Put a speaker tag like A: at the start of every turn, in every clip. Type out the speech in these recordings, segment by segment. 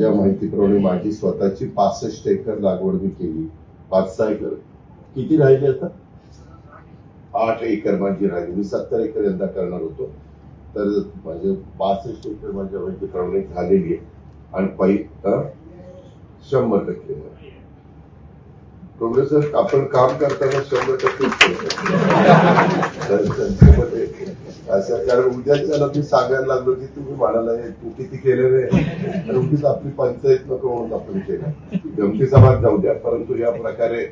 A: माझ्या माहितीप्रमाणे माझी स्वतःची पासष्ट एकर लागवड मी केली. पाच सहा एकर. किती राहिली आता? आठ एकर माझी राहिली. मी सत्तर एकर यंदा करणार होतो. तर माझे पासष्ट एकर माझ्या माहितीप्रमाणे झालेली आहे. आणि पै शंभर टक्के. प्रोफेसर आपण काम करताना शंभर टक्के तर कारण उद्याच्याला मी सांगायला लागलो की तुम्ही म्हणाला "हे तू किती केलं तर उगीच आपली पंचायत नको म्हणून आपण केलं. गमतीचा जाऊ द्या. परंतु या प्रकारे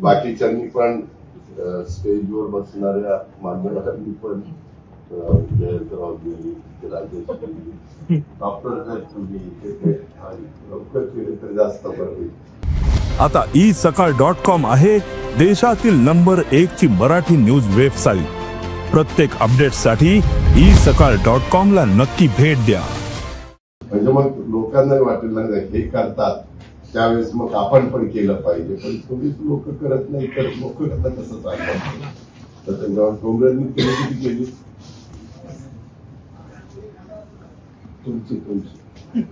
A: बाकीच्यांनी पण स्टेजवर बसणाऱ्या मान्यवरांनी पण अं, जयंतरावजी राजेश डॉक्टर तुम्ही लवकर केले तर जास्त बरं होईल.
B: आता ई सकाळ डॉट कॉम आहे देशातील नंबर एक ची मराठी न्यूज वेबसाईट. प्रत्येक अपडेटसाठी ई सकाळ डॉट कॉम ला नक्की भेट द्या.
A: म्हणजे मग लोकांना वाटेल हे करतात त्यावेळेस मग आपण पण केलं पाहिजे. पण तुम्हीच लोक करत नाही तर लोक करता कसं चालतं तर त्यांना डोंगरांनी केली किती केली. तुमची तुमची.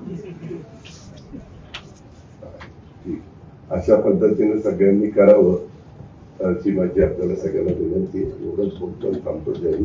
A: अशा पद्धतीने सगळ्यांनी करावं. माझी आपल्याला सगळ्यांना विनंती आहे. एवढंच बोलतो आणि थांबतो जय